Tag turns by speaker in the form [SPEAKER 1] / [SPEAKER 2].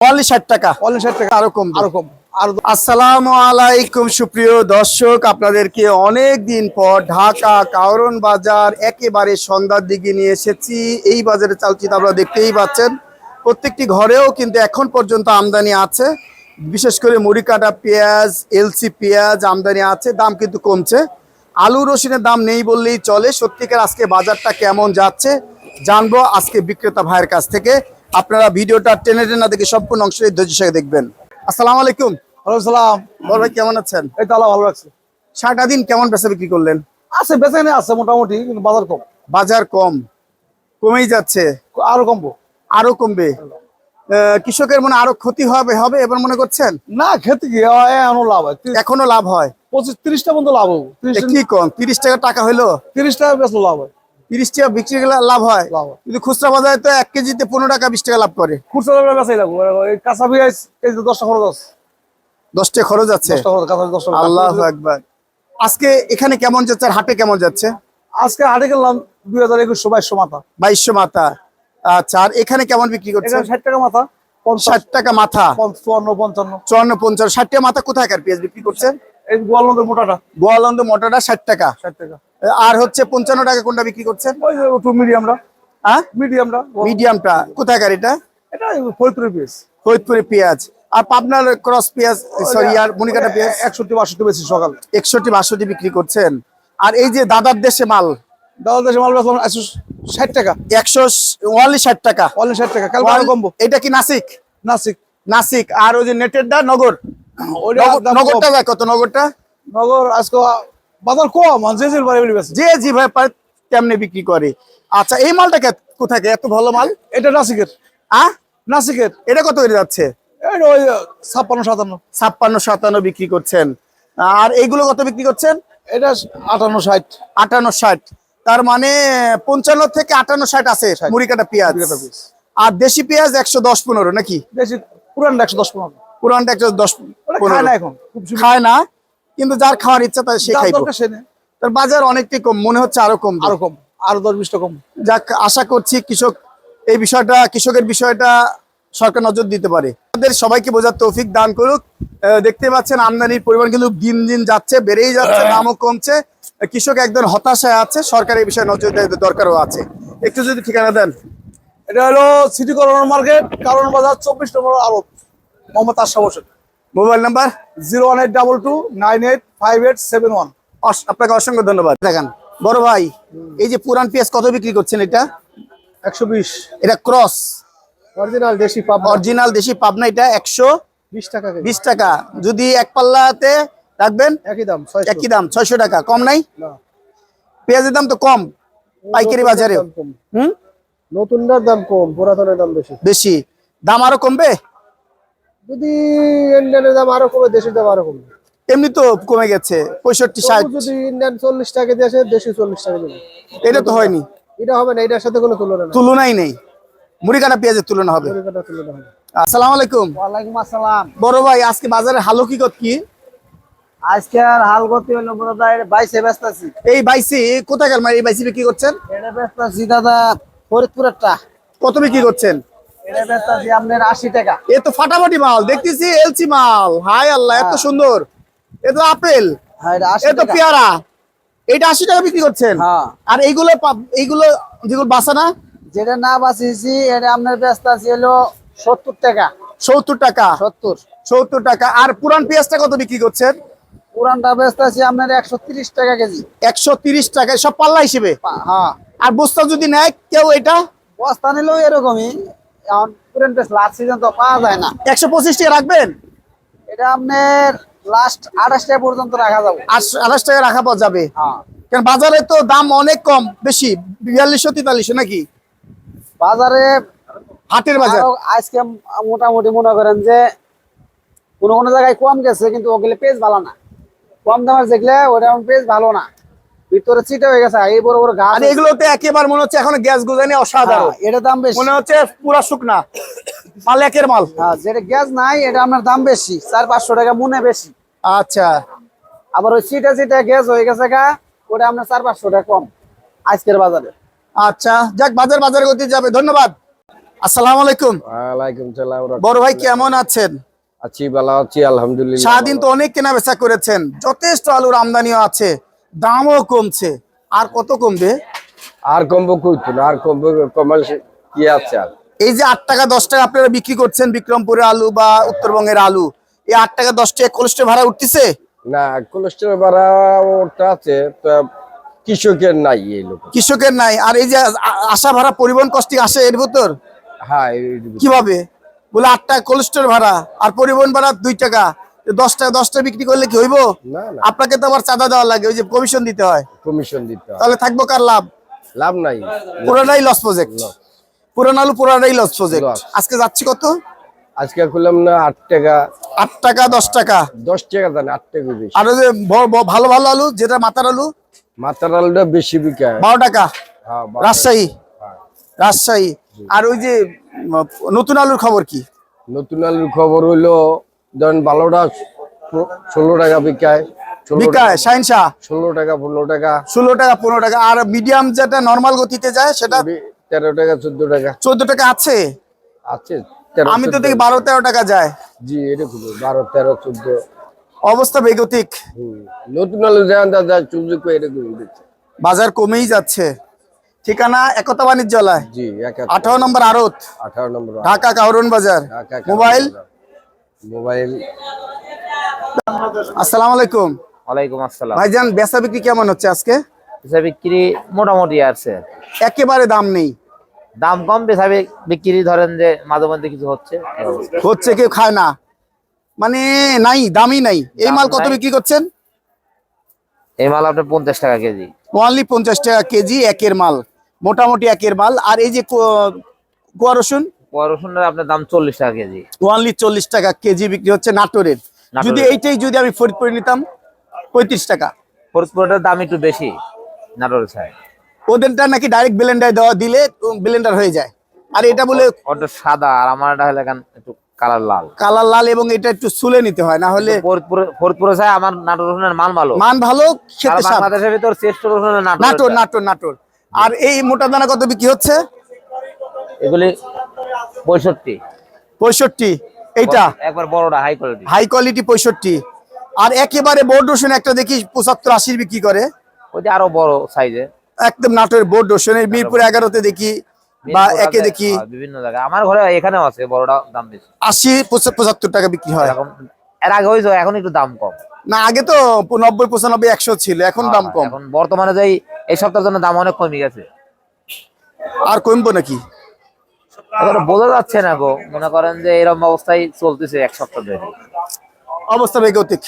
[SPEAKER 1] Only ষাট টাকা।
[SPEAKER 2] Only ষাট টাকা।
[SPEAKER 1] আরও কম
[SPEAKER 2] আরও কম।
[SPEAKER 1] আসসালামু আলাইকুম সুপ্রিয় দর্শক। আপনাদেরকে অনেক দিন পর ঢাকা কাউরন বাজার একেবারে সন্ধ্যার দিকে নিয়ে এসেছি। এই বাজারে চালচিত আপনারা দেখতেই পাচ্ছেন। প্রত্যেকটি ঘরেও কিন্তু এখন পর্যন্ত আমদানি আছে। বিশেষ করে মুড়ি কাটা পেঁয়াজ এলসি পেঁয়াজ আমদানি আছে। দাম কিন্তু কমছে। আলু রসুনের দাম নেই বললেই চলে। সত্যিকার আজকে বাজারটা কেমন যাচ্ছে জানব আজকে বিক্রেতা ভাইয়ের কাছ থেকে। আপনারা ভিডিওটা টেনে টেনে দেখে সম্পূর্ণ অংশ ধৈর্য সঙ্গে দেখবেন। আসসালামু আলাইকুম।
[SPEAKER 2] ওয়ালাইকুম সালাম।
[SPEAKER 1] বড় ভাই কেমন আছেন?
[SPEAKER 2] এই তো আল্লাহ ভালো রাখছে
[SPEAKER 1] সারাটা দিন কেমন বেচা বিক্রি করলেন?
[SPEAKER 2] আছে বেচাকেনি আছে মোটামুটি কিন্তু বাজার কম।
[SPEAKER 1] বাজার কম। কমেই যাচ্ছে।
[SPEAKER 2] আরও কমবো।
[SPEAKER 1] আরও কমবে। কৃষকের মনে আরও ক্ষতি হবে হবে এবার মনে করছেন?
[SPEAKER 2] না খেতে কি? এমন লাভ হয়।
[SPEAKER 1] এখনও লাভ হয়?
[SPEAKER 2] পঁচিশ তিরিশটা পর্যন্ত লাভ হব।
[SPEAKER 1] কি কম তিরিশ টাকা টাকা হইল?
[SPEAKER 2] তিরিশ টাকা বেচলো লাভ হয়।
[SPEAKER 1] তিরিশ টাকা বিক্রি গেলে লাভ হয়। কিন্তু খুচরা বাজারে তো এক কেজিতে পনেরো টাকা বিশ টাকা লাভ করে।
[SPEAKER 2] খুচরা দামে বেচাই লাগবো। এই কাঁচা পেঁয়াজ দশটা খরচ আছে।
[SPEAKER 1] খরচ আছে। আল্লাহ একবার আজকে এখানে কেমন যাচ্ছে আর হাটে কেমন যাচ্ছে?
[SPEAKER 2] আজকে হাটে গেলাম দুই হাজার একুশশো বাইশশো মাথা।
[SPEAKER 1] বাইশশো মাথা। আচ্ছা আর এখানে কেমন বিক্রি করছে?
[SPEAKER 2] ষাট টাকা মাথা
[SPEAKER 1] ষাট টাকা মাথা।
[SPEAKER 2] চুয়ান্ন পঞ্চান্ন।
[SPEAKER 1] চুয়ান্ন পঞ্চান্ন। ষাট টাকা মাথা কোথায় কার পেঁয়াজ বিক্রি করছেন
[SPEAKER 2] এই গোয়ালন্দের মোটাটা?
[SPEAKER 1] ষাট টাকা।
[SPEAKER 2] ষাট টাকা।
[SPEAKER 1] আর হচ্ছে পঞ্চান্ন টাকা কোনটা বিক্রি করছেন?
[SPEAKER 2] ওই মিডিয়ামটা।
[SPEAKER 1] হ্যাঁ
[SPEAKER 2] মিডিয়ামটা।
[SPEAKER 1] মিডিয়ামটা। কোথায় এটা? ফরিদপুরে পেঁয়াজ। আর পাবনার ক্রস পেঁয়াজ সরি আর মনিকাটা পেঁয়াজ?
[SPEAKER 2] একষট্টি বাষট্টি বেশি সকাল।
[SPEAKER 1] একষট্টি বাষট্টি বিক্রি করছেন। আর এই যে দাদার দেশে মাল?
[SPEAKER 2] দাদা দেশে মাল বেচলাম একশো ষাট টাকা।
[SPEAKER 1] একশো ষাট টাকা।
[SPEAKER 2] ষাট টাকা। কমবো।
[SPEAKER 1] এটা কি নাসিক?
[SPEAKER 2] নাসিক।
[SPEAKER 1] নাসিক। আর ওই যে নেটের দা নগর? নগরটা। দেয় কত নগরটা
[SPEAKER 2] নগর আজকে বাজার কম যে যে বাড়ি বাড়ি
[SPEAKER 1] যে জি ভাই পারে তেমনি বিক্রি করে। আচ্ছা এই মালটা কোথায় এত ভালো মাল?
[SPEAKER 2] এটা নাসিকের।
[SPEAKER 1] আহ
[SPEAKER 2] নাসিকের।
[SPEAKER 1] এটা কত করে যাচ্ছে?
[SPEAKER 2] ওই ছাপ্পান্ন সাতান্ন।
[SPEAKER 1] ছাপ্পান্ন সাতান্ন বিক্রি করছেন। আর এইগুলো কত বিক্রি করছেন?
[SPEAKER 2] এটা আটান্ন ষাট।
[SPEAKER 1] আটান্ন ষাট। তার মানে পঞ্চান্ন থেকে আটান্ন ষাট আছে মুড়ি কাটা পেঁয়াজ। আর দেশি পেঁয়াজ একশো দশ পনেরো নাকি?
[SPEAKER 2] বেশি পুরানটা একশো দশ পনেরো।
[SPEAKER 1] পুরানটা একশো দশ
[SPEAKER 2] খায় না এখন
[SPEAKER 1] খায় না কিন্তু যার খাওয়ার ইচ্ছা তার সে খাইব। তার বাজার অনেকটাই কম মনে হচ্ছে আরও কম।
[SPEAKER 2] আরও কম আরও দশ বিশটা কম।
[SPEAKER 1] যাক আশা করছি কৃষক এই বিষয়টা কৃষকের বিষয়টা সরকার নজর দিতে পারে। আমাদের সবাইকে বোঝার তৌফিক দান করুক। দেখতে পাচ্ছেন আমদানির পরিমাণ কিন্তু দিন দিন যাচ্ছে বেড়েই যাচ্ছে দামও কমছে। কৃষক একদম হতাশায় আছে সরকার এই বিষয়ে নজর দেওয়ার দরকারও আছে। একটু যদি ঠিকানা দেন।
[SPEAKER 2] এটা হলো সিটি কর্নার মার্কেট কারণ বাজার চব্বিশ নম্বর আরব Mohammad Ashraf Hossain.
[SPEAKER 1] Mobile number
[SPEAKER 2] zero one eight double two nine eight five eight seven one.
[SPEAKER 1] আপনাকে অসংখ্য ধন্যবাদ। দেখেন বড় ভাই এই যে পুরান পেঁয়াজ কত বিক্রি করছেন এটা?
[SPEAKER 2] একশো বিশ।
[SPEAKER 1] এটা ক্রস।
[SPEAKER 2] অরিজিনাল দেশি পাব
[SPEAKER 1] অরিজিনাল দেশি পাবনা এটা একশো
[SPEAKER 2] বিশ টাকা
[SPEAKER 1] বিশ টাকা। যদি এক পাল্লাতে রাখবেন
[SPEAKER 2] একই দাম
[SPEAKER 1] একই দাম ছয়শো টাকা। কম নাই? পেঁয়াজের দাম তো কম পাইকারি বাজারে হুম?
[SPEAKER 2] নতুনটার দাম কম পুরাতনের দাম বেশি।
[SPEAKER 1] বেশি। দাম আরও কমবে?
[SPEAKER 2] যদি ইন্ডিয়ানের দাম আরও কমে দেশের দাম আরও কমবে
[SPEAKER 1] এমনি তো কমে গেছে পঁয়ষট্টি ষাট।
[SPEAKER 2] যদি ইন্ডিয়ান চল্লিশ টাকা দিয়ে আসে দেশি চল্লিশ টাকা দেবে
[SPEAKER 1] এটা তো হয়নি।
[SPEAKER 2] এটা হবে না এটার সাথে কোনো তুলনা
[SPEAKER 1] তুলনাই নেই। মুড়িকাটা পেঁয়াজের তুলনা হবে। আসসালামু আলাইকুম।
[SPEAKER 3] ওয়ালাইকুম আসসালাম।
[SPEAKER 1] বড় ভাই আজকে বাজারে হালো কি কত কি?
[SPEAKER 3] আজকে আর হাল করতে হলো বোধহয় বাইশে ব্যস্ত আছি।
[SPEAKER 1] এই বাইসি কোথায় গেল এই বাইসি বিক্রি করছেন?
[SPEAKER 3] এটা ব্যস্ত আছি দাদা ফরিদপুরেরটা।
[SPEAKER 1] কত বিক্রি করছেন?
[SPEAKER 3] টাকা।
[SPEAKER 1] এ তো ফাটাফাটি মাল দেখতেছি এলসি মাল। হাই আল্লাহ এত সুন্দর। এ তো আপেল।
[SPEAKER 3] হ্যাঁ এটা আশি
[SPEAKER 1] এ তো পেয়ারা। এটা আশি টাকা বিক্রি করছেন?
[SPEAKER 3] হ্যাঁ।
[SPEAKER 1] আর এইগুলো এইগুলো যেগুলো বাসা না?
[SPEAKER 3] যেটা না বাঁচিয়েছি এটা আপনার ব্যস্ত আছি হলো সত্তর টাকা।
[SPEAKER 1] সত্তর টাকা।
[SPEAKER 3] সত্তর।
[SPEAKER 1] সত্তর টাকা। আর পুরান পেঁয়াজটা কত বিক্রি করছেন?
[SPEAKER 3] পুরানটা ব্যস্ত আছি আপনার একশো তিরিশ টাকা কেজি।
[SPEAKER 1] একশো তিরিশ টাকা সব পাল্লা হিসেবে?
[SPEAKER 3] হ্যাঁ।
[SPEAKER 1] আর বস্তা যদি নেয় কেউ এটা?
[SPEAKER 3] বস্তা নিলেও এরকমই। এখন পুরান পেস লাস্ট সিজন তো পাওয়া যায় না।
[SPEAKER 1] একশো পঁচিশ টাকা রাখবেন?
[SPEAKER 3] এটা আপনার লাস্ট আঠাশ টাকা পর্যন্ত রাখা যাবে।
[SPEAKER 1] আঠাশ টাকা রাখা পাওয়া যাবে?
[SPEAKER 3] হ্যাঁ।
[SPEAKER 1] কারণ বাজারে তো দাম অনেক কম বেশি বিয়াল্লিশশো তেতাল্লিশশো নাকি?
[SPEAKER 3] বাজারে
[SPEAKER 1] হাটের বাজার।
[SPEAKER 3] আজকে মোটামুটি মনে করেন যে কোনো কোনো জায়গায় কম গেছে কিন্তু ওগুলো পেজ ভালো না। কম দামের যেগুলো ওটা পেজ ভালো না। ভিতরে চিটে হয়ে গেছে এই বড় বড় গাছ
[SPEAKER 1] আর এগুলোতে একেবারে মনে হচ্ছে এখন গ্যাস গুজানি অসাধারণ।
[SPEAKER 3] হ্যাঁ, এটা দাম বেশি।
[SPEAKER 1] মনে হচ্ছে পুরা শুকনা। মাল একের মাল।
[SPEAKER 3] হ্যাঁ যেটা গ্যাস নাই এটা আপনার দাম বেশি চার পাঁচশো টাকা মনে বেশি।
[SPEAKER 1] আচ্ছা।
[SPEAKER 3] আবার ওই চিটে চিটে গ্যাস হয়ে গেছে গা ওটা আপনার চার পাঁচশো টাকা কম আজকের বাজারে।
[SPEAKER 1] আচ্ছা যাক বাজার বাজারে গতি যাবে ধন্যবাদ। আসসালামু আলাইকুম।
[SPEAKER 4] ওয়ালাইকুম সালাম
[SPEAKER 1] বড় ভাই কেমন আছেন?
[SPEAKER 4] আছি ভালো আছি আলহামদুলিল্লাহ
[SPEAKER 1] সারাদিন তো অনেক কেনা বেচা করেছেন যথেষ্ট আলুর আমদানিও আছে। দামও কমছে। আর কত কমবে?
[SPEAKER 4] আর কমবো কইতো না আর কমবো কমাল কি আছে আর?
[SPEAKER 1] এই যে আট টাকা দশ টাকা আপনারা বিক্রি করছেন বিক্রমপুরের আলু বা উত্তরবঙ্গের আলু এই আট টাকা দশ টাকা কোলেস্ট্রল ভাড়া উঠতেছে?
[SPEAKER 4] না কোলেস্ট্রল ভাড়া ওটা আছে তো কৃষকের নাই এই লোক।
[SPEAKER 1] কৃষকের নাই। আর এই যে আশা ভাড়া পরিবহন কষ্ট আসে এর ভিতর?
[SPEAKER 4] হ্যাঁ
[SPEAKER 1] কীভাবে? বলে আট টাকা কোলেস্ট্রল ভাড়া আর পরিবহন ভাড়া দুই টাকা। দশ টাকা দশ টাকা বিক্রি করলে কি হইব?
[SPEAKER 4] না না।
[SPEAKER 1] আপনাকে তো আবার চাঁদা দেওয়া লাগে ওই যে কমিশন দিতে হয়।
[SPEAKER 4] কমিশন দিতে হয়।
[SPEAKER 1] তাহলে থাকব কার লাভ?
[SPEAKER 4] লাভ নাই।
[SPEAKER 1] পুরোটাই লস প্রজেক্ট পুরান আলু পুরোটাই লস প্রজেক্ট আজকে যাচ্ছি কত?
[SPEAKER 4] আজকে করলাম না আট টাকা।
[SPEAKER 1] আট টাকা দশ টাকা।
[SPEAKER 4] দশ টাকা জানে আট টাকা বেশি।
[SPEAKER 1] আর যে ভালো ভালো আলু যেটা মাথার আলু?
[SPEAKER 4] মাথার আলুটা বেশি বিকায়
[SPEAKER 1] বারো টাকা।
[SPEAKER 4] হ্যাঁ
[SPEAKER 1] রাজশাহী। রাজশাহী। আর ওই যে নতুন আলুর খবর কি?
[SPEAKER 4] নতুন আলুর খবর হইল ধরেন ভালোটা ষোলো টাকা বিকায়
[SPEAKER 1] বিকায়
[SPEAKER 4] ষোলো টাকা পনেরো টাকা।
[SPEAKER 1] ষোলো টাকা পনেরো টাকা। আর মিডিয়াম যেটা নর্মাল গতিতে যায় সেটা
[SPEAKER 4] তেরো টাকা চোদ্দ টাকা।
[SPEAKER 1] চোদ্দ টাকা আছে?
[SPEAKER 4] আছে
[SPEAKER 1] আমি তো দেখি বারো তেরো টাকা যায়।
[SPEAKER 4] জি এরকম বারো তেরো চোদ্দ।
[SPEAKER 1] অবস্থা বেগতিক।
[SPEAKER 4] নতুন আলু দেন দাদা চুজি এরকম
[SPEAKER 1] বাজার কমেই যাচ্ছে। ঠিকানা একতা বাণিজ্যালয়।
[SPEAKER 4] জি
[SPEAKER 1] আঠারো নম্বর আড়ত।
[SPEAKER 4] আঠারো নম্বর
[SPEAKER 1] ঢাকা কাউরন বাজার। Mobile
[SPEAKER 4] mobile.
[SPEAKER 1] আসসালামু আলাইকুম।
[SPEAKER 5] ওয়ালাইকুম আসসালাম।
[SPEAKER 1] ভাইজান বেচা বিক্রি কেমন হচ্ছে আজকে?
[SPEAKER 5] বেচা বিক্রি মোটামুটি আছে।
[SPEAKER 1] একেবারে দাম নেই।
[SPEAKER 5] দাম কম বেচা বিক্রি ধরেন যে মাঝে মধ্যে কিছু হচ্ছে।
[SPEAKER 1] হচ্ছে কেউ খায় না। মানে নাই দামই নাই। এই মাল কত বিক্রি করছেন?
[SPEAKER 5] এই মাল আপনার পঞ্চাশ টাকা কেজি।
[SPEAKER 1] ওয়ানলি পঞ্চাশ টাকা কেজি একের মাল। মোটামুটি একের মাল। আর এই যে কোয়া রসুন?
[SPEAKER 5] রসুনের আপনার দাম চল্লিশ টাকা কেজি।
[SPEAKER 1] ওয়ানলি চল্লিশ টাকা কেজি বিক্রি হচ্ছে নাটোরের।
[SPEAKER 5] নাটোরের।
[SPEAKER 1] যদি এইটাই যদি আমি ফরিদপুরে নিতাম পঁয়ত্রিশ টাকা।
[SPEAKER 5] ফরিদপুরের দাম একটু বেশি নাটোর সাইড।
[SPEAKER 1] ওদেরটা নাকি ডাইরেক্ট ব্লেন্ডার দেওয়া দিলে ব্লেন্ডার হয়ে যায়। আর এটা বলে
[SPEAKER 5] ওটা সাদা আর আমারটা হলে একটু কালার লাল।
[SPEAKER 1] কালার লাল এবং এটা একটু সুলে নিতে হয় না হলে
[SPEAKER 5] ফরিদপুরে চাই আমার নাটোর রসুনের মান ভালো।
[SPEAKER 1] মান ভালো খেতে
[SPEAKER 5] বাংলাদেশের ভিতর শ্রেষ্ঠ রসুনের
[SPEAKER 1] নাটোর
[SPEAKER 5] নাটোর
[SPEAKER 1] নাটোর নাটোর। আর এই মোটা দানা কত বিক্রি হচ্ছে?
[SPEAKER 5] এগুলি পঁয়ষট্টি।
[SPEAKER 1] পঁয়ষট্টি এইটা?
[SPEAKER 5] একবার বড়টা হাই কোয়ালিটি
[SPEAKER 1] হাই কোয়ালিটি পঁয়ষট্টি। আর একেবারে বোর্ড রসুন একটা দেখি পঁচাত্তর আশির বিক্রি করে।
[SPEAKER 5] ওইটা আরও বড় সাইজে
[SPEAKER 1] একদম নাটোর বোর্ড রসুনের মিরপুর এগারোতে দেখি বা একে দেখি
[SPEAKER 5] বিভিন্ন জায়গায়। আমার ঘরে এখানেও আছে বড়টা দাম বেশি।
[SPEAKER 1] আশি পঁচা- পঁচাত্তর টাকা বিক্রি হয়।
[SPEAKER 5] এখন এর আগে হয়েছে এখন একটু দাম কম।
[SPEAKER 1] না আগে তো নব্বই পঁচানব্বই একশো ছিল এখন দাম কম।
[SPEAKER 5] এখন বর্তমানে যে এই- এই সপ্তাহের জন্য দাম অনেক কমে গেছে।
[SPEAKER 1] আর কমবো নাকি?
[SPEAKER 5] এখন বোঝা যাচ্ছে না গো। মনে করেন যে এরকম অবস্থায় চলতেছে এক সপ্তাহ ধরে।
[SPEAKER 1] অবস্থা বেগতিক।